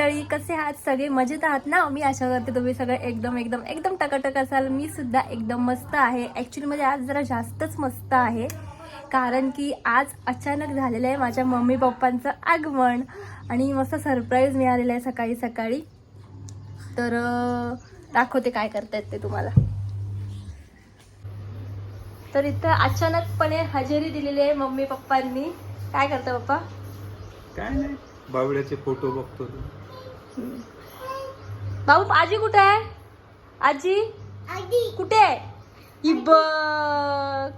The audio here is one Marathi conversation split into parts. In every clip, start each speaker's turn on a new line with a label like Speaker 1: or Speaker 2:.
Speaker 1: मंडळी कसे आहात? सगळे मजेत आहात ना? मी आशा करते तुम्ही सगळे एकदम एकदम एकदम टकाटक असाल. मी सुद्धा एकदम मस्त आहे. ॲक्च्युलीमध्ये म्हणजे आज जरा जास्तच मस्त आहे. कारण की आज अचानक झालेलं आहे माझ्या मम्मी पप्पांचं आगमन. आणि मस्त सरप्राईज मिळालेलं आहे सकाळी सकाळी. तर दाखवते काय करतायत ते तुम्हाला. तर इथं अचानकपणे हजेरी दिलेली आहे मम्मी पप्पांनी. काय करता पप्पा?
Speaker 2: काय नाही. बावड्याचे फोटो बघतो. तू
Speaker 1: भाऊ आजी कुठे आहे? आजी? कुठे आहे? ही बघ.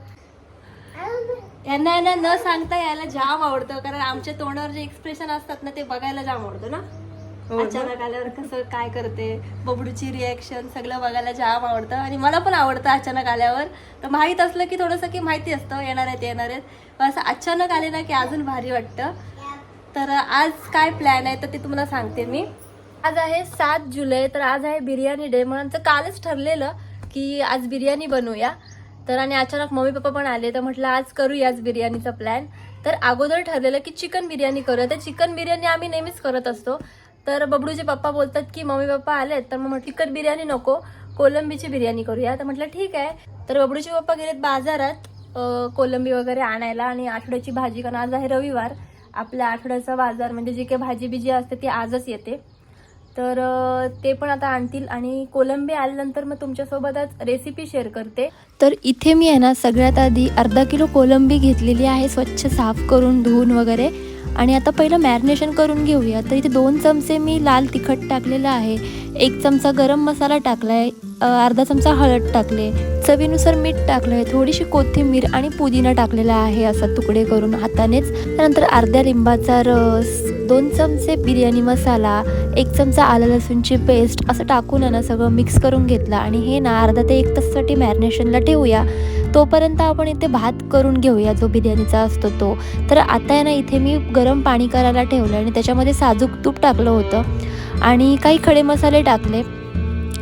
Speaker 1: यांना यांना न सांगता यायला जाम आवडतं कारण आमच्या तोंडावर जे एक्सप्रेशन असतात ना ते बघायला जाम आवडतं ना. अचानक आल्यावर कसं काय करते बबडूची रिॲक्शन सगळं बघायला जाम आवडतं. आणि मला पण आवडतं अचानक आल्यावर. तर माहीत असलं की थोडंसं की माहिती असतं येणार आहेत येणार आहेत. पण असं अचानक आले ना की अजून भारी वाटतं. तर आज काय प्लॅन आहे तर ते तुम्हाला सांगते मी. आज आहे सात जुलै तर आज आहे बिर्याणी डे म्हणून आमचं कालच ठरलेलं की आज बिर्याणी बनवूया. तर आणि अचानक मम्मी पप्पा पण आले तर म्हटलं आज करूया आज बिर्याणीचा प्लॅन तर अगोदर ठरलेलं की चिकन बिर्याणी करूया. तर चिकन बिर्याणी आम्ही नेहमीच करत असतो. तर बबडूचे पप्पा बोलतात की मम्मी पप्पा आलेत तर मग म्हटलं चिकन बिर्याणी नको कोलंबीची बिर्याणी करूया. तर म्हटलं ठीक आहे. तर बबडूचे पप्पा गेलेत बाजारात कोलंबी वगैरे आणायला आणि आठवड्याची भाजी कारण आज आहे रविवार. आपल्या आठवड्याचा बाजार म्हणजे जी काही भाजी बिजी असते ती आजच येते. तर ते पण आता आणतील आणि कोलंबी आल्यानंतर मग तुमच्यासोबतच रेसिपी शेअर करते.
Speaker 3: तर इथे मी आहे ना सगळ्यात आधी अर्धा किलो कोलंबी घेतलेली आहे स्वच्छ साफ करून धुवून वगैरे. आणि आता पहिलं मॅरिनेशन करून घेऊया. तर इथे दोन चमचे मी लाल तिखट टाकलेलं आहे. एक चमचा गरम मसाला टाकला आहे अर्धा चमचा हळद टाकले. चवीनुसार मीठ टाकलं आहे थोडीशी कोथिंबीर आणि पुदिना टाकलेला आहे असं तुकडे करून हातानेच. त्यानंतर अर्ध्या लिंबाचा रस दोन चमचे बिर्याणी मसाला एक चमचा आलं लसूणची पेस्ट असं टाकून आहे ना सगळं मिक्स करून घेतलं. आणि हे ना अर्धा ते एक तासासाठी मॅरिनेशनला ठेवूया. तोपर्यंत आपण इथे भात करून घेऊया जो बिर्याणीचा असतो तो. तर आता आहे ना इथे मी गरम पाणी करायला ठेवलं आणि त्याच्यामध्ये साजूक तूप टाकलं होतं. आणि काही खडे मसाले टाकले.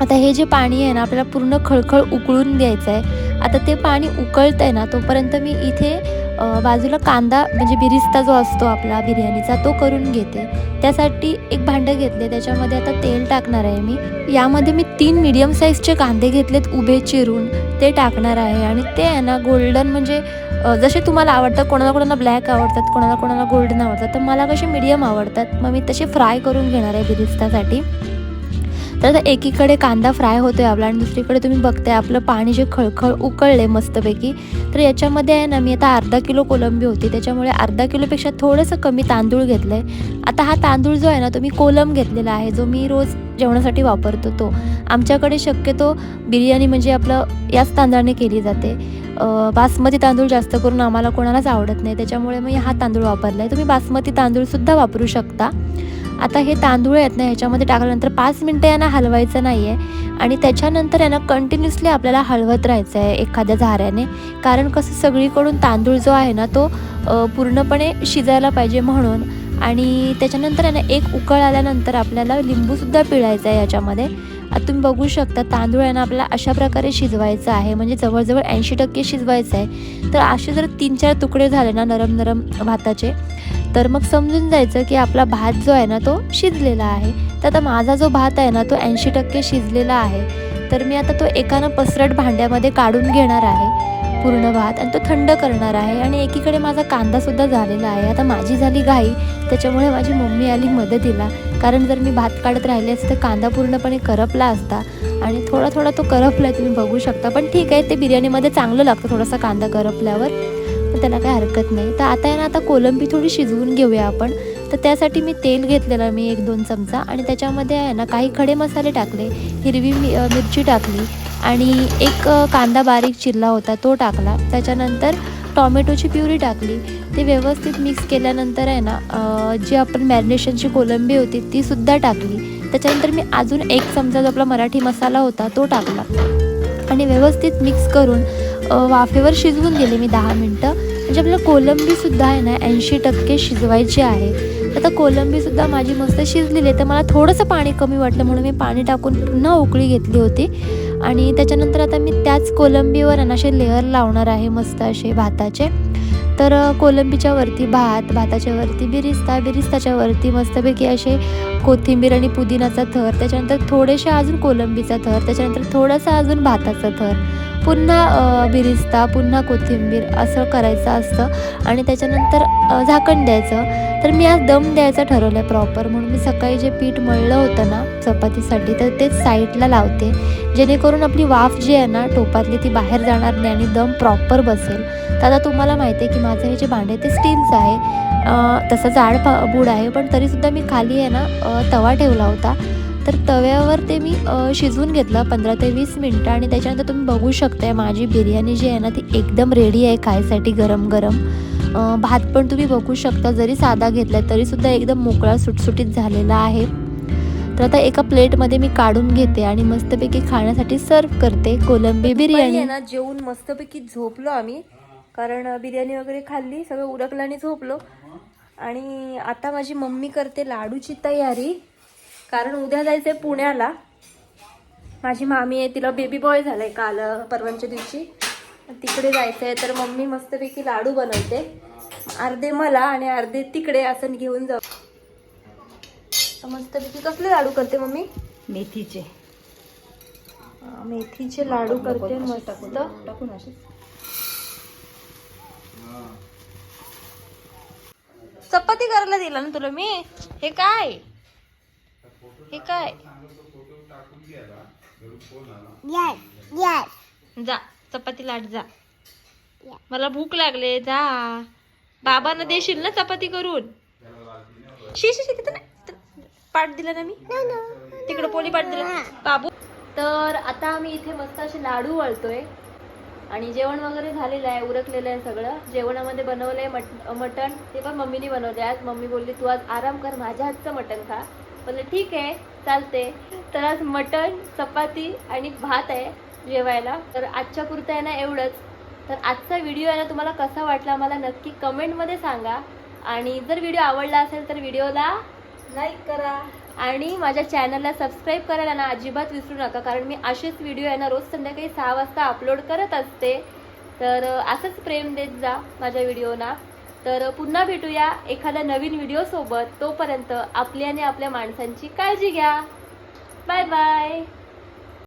Speaker 3: आता हे जे पाणी आहे ना आपल्याला पूर्ण खळखळ उकळून द्यायचं आहे आता ते पाणी उकळतं आहे ना तोपर्यंत मी इथे बाजूला कांदा म्हणजे बिरिस्ता जो असतो आपला बिर्याणीचा तो करून घेते. त्यासाठी एक भांडं घेतले त्याच्यामध्ये आता तेल टाकणार आहे मी. यामध्ये मी तीन मीडियम साईजचे कांदे घेतलेत उभे चिरून. ते टाकणार आहे आणि ते आहे ना गोल्डन म्हणजे जसे तुम्हाला आवडतात कोणाला कोणाला ब्लॅक आवडतात कोणाला कोणाला गोल्डन आवडतात तर मला कसे मिडियम आवडतात मग मी तसे फ्राय करून घेणार आहे बिरिस्तासाठी. तर आता एकीकडे कांदा फ्राय होतोय आपला आणि दुसरीकडे तुम्ही बघताय आपलं पाणी जे खळखळ उकळले मस्तपैकी. तर याच्यामध्ये आहे ना मी आता अर्धा किलो कोलंबी होती. त्याच्यामुळे अर्धा किलोपेक्षा थोडंसं कमी तांदूळ घेतलं आहे आता हा तांदूळ जो आहे ना तो मी कोलम घेतलेला आहे. जो मी रोज जेवणासाठी वापरतो तो. आमच्याकडे शक्यतो बिर्याणी म्हणजे आपलं याच तांदळाने केली जाते. बासमती तांदूळ जास्त करून आम्हाला कोणालाच आवडत नाही. त्याच्यामुळे मी हा तांदूळ वापरला आहे तुम्ही बासमती तांदूळसुद्धा वापरू शकता. आता हे तांदूळ आहेत ना ह्याच्यामध्ये टाकल्यानंतर पाच मिनटं यांना हलवायचं नाही आहे आणि त्याच्यानंतर यांना कंटिन्युअसली आपल्याला हलवत राहायचं आहे एखाद्या झाऱ्याने. कारण कसं सगळीकडून तांदूळ जो आहे ना तो पूर्णपणे शिजायला पाहिजे म्हणून. आणि त्याच्यानंतर आहे ना एक उकळ आल्यानंतर आपल्याला लिंबूसुद्धा पिळायचा आहे याच्यामध्ये तुम्ही बघू शकता तांदूळ यांना आपल्याला अशा प्रकारे शिजवायचं आहे. म्हणजे जवळजवळ ऐंशी टक्के शिजवायचं आहे तर असे जर तीन चार तुकडे झाले ना नरम नरम भाताचे तर मग समजून जायचं की आपला भात जो आहे ना तो शिजलेला आहे. तर आता माझा जो भात आहे ना तो ऐंशी टक्के शिजलेला आहे. तर मी आता तो एकानं पसरट भांड्यामध्ये काढून घेणार आहे. पूर्ण भात आणि तो थंड करणार आहे. आणि एकीकडे माझा कांदासुद्धा झालेला आहे. आता माझी झाली घाई त्याच्यामुळे माझी मम्मी आली मदतीला. कारण जर मी भात काढत राहिले असते तर कांदा पूर्णपणे करपला असता. आणि थोडा थोडा तो करपला आहे तुम्ही बघू शकता. पण ठीक आहे ते बिर्याणीमध्ये चांगलं लागतं थोडासा कांदा करपल्यावर. त्याला काही हरकत नाही. तर आता आहे ना आता कोलंबी थोडी शिजवून घेऊया आपण. तर त्यासाठी मी तेल घेतलेलं मी एक दोन चमचा. आणि त्याच्यामध्ये आहे ना काही खडे मसाले टाकले हिरवी मि मिरची टाकली आणि एक कांदा बारीक चिरला होता तो टाकला. त्याच्यानंतर टॉमॅटोची प्युरी टाकली. ते व्यवस्थित मिक्स केल्यानंतर आहे ना जी आपण मॅरिनेशनची कोलंबी होती ती सुद्धा टाकली. त्याच्यानंतर मी अजून एक चमचा जो आपला मराठी मसाला होता तो टाकला. आणि व्यवस्थित मिक्स करून वाफेवर शिजवून गेले मी दहा मिनटं. म्हणजे आपल्याला कोलंबीसुद्धा आहे ना ऐंशी टक्के शिजवायची आहे. आता कोलंबीसुद्धा माझी मस्त शिजलेली आहे तर मला थोडंसं पाणी कमी वाटलं म्हणून मी पाणी टाकून पुन्हा उकळी घेतली होती. आणि त्याच्यानंतर आता मी त्याच कोलंबीवर आहे ना असे लेअर लावणार आहे मस्त असे भाताचे. तर कोलंबीच्या वरती भात भाताच्या वरती बिरिस्ता बिरिस्ताच्या वरती मस्तपैकी असे कोथिंबीर आणि पुदिनाचा थर त्याच्यानंतर थोडेसे अजून कोलंबीचा थर त्याच्यानंतर थोडासा अजून भाताचा थर. पुन्हा बिरिस्ता पुन्हा कोथिंबीर असं करायचं असतं आणि त्याच्यानंतर झाकण द्यायचं. तर मी आज दम द्यायचा ठरवलं आहे प्रॉपर म्हणून. मी सकाळी जे पीठ मळलं होतं ना चपातीसाठी तर तेच साईडला लावते. जेणेकरून आपली वाफ जी आहे ना टोपातली ती बाहेर जाणार नाही आणि दम प्रॉपर बसेल. तर आता तुम्हाला माहिती आहे की माझं हे जे भांडे ते स्टीलचं आहे. तसं जाड पा बूड आहे पण तरीसुद्धा मी खाली आहे ना तवा ठेवला होता. तर तव्यावर ते मी शिजवून घेतलं पंधरा ते वीस मिनटं आणि त्याच्यानंतर तुम्ही बघू शकताय माझी बिर्याणी जी आहे ना ती एकदम रेडी आहे खायसाठी गरम गरम. भात पण तुम्ही बघू शकता जरी साधा घेतला तरीसुद्धा एकदम मोकळा सुटसुटीत झालेला आहे. तर आता एका प्लेटमध्ये मी काढून घेते आणि मस्तपैकी खाण्यासाठी सर्व करते. कोलंबी
Speaker 1: दुपारी
Speaker 3: बिर्याणी.
Speaker 1: ना जेवून मस्तपैकी झोपलो आम्ही कारण बिर्याणी वगैरे खाल्ली सगळं उरकलं आणि झोपलो. आणि आता माझी मम्मी करते लाडूची तयारी. कारण उद्या जायचंय पुण्याला. माझी मामी आहे तिला बेबी बॉय झालाय काल परवाच्या दिवशी. तिकडे जायचं आहे तर मम्मी मस्तपैकी लाडू बनवते. अर्धे मला आणि अर्धे तिकडे असं घेऊन जाऊ. मस्तपैकी कसले लाडू करते मम्मी?
Speaker 4: मेथीचे.
Speaker 1: मेथीचे लाडू करते मस्त.
Speaker 4: टाकून असे.
Speaker 1: चपाती करायला दिला ना तुला मी? हे काय? हे काय? जा चपाती लाट जा. मला भूक लागले जा. बाबांना देशील ना चपाती करून? शी शी तिथं तिथं पाठ दिला ना मी? तिकडे पोळी पाठ दिला. बाबू? तर आता आम्ही इथे मस्त असे लाडू वळतोय. आणि जेवण वगैरे झालेलं आहे उरकलेलं आहे सगळं. जेवणामध्ये बनवलंय मट मटण. ते पण मम्मीने बनवले आज मम्मी बोलली तू आज आराम कर माझ्या हातचं मटण खा. म्हणलं ठीक आहे चालते तर आज मटण चपाती आणि भात आहे जेवायला. तर आजच्या पुरतं आहे ना एवढंच. तर आजचा व्हिडिओ आहे ना तुम्हाला कसा वाटला मला नक्की कमेंटमध्ये सांगा. आणि जर व्हिडिओ आवडला असेल तर व्हिडिओला लाईक करा. आणि माझ्या चॅनलला सबस्क्राईब करायला ना अजिबात विसरू नका कारण मी असेच व्हिडिओ आहे ना रोज संध्याकाळी सहा वाजता अपलोड करत असते. तर असंच प्रेम देत जा माझ्या व्हिडिओना. तर पुन्हा भेटूया एखाद्या नवीन व्हिडिओसोबत तोपर्यंत आपली आणि आपल्या माणसांची काळजी घ्या. Bye bye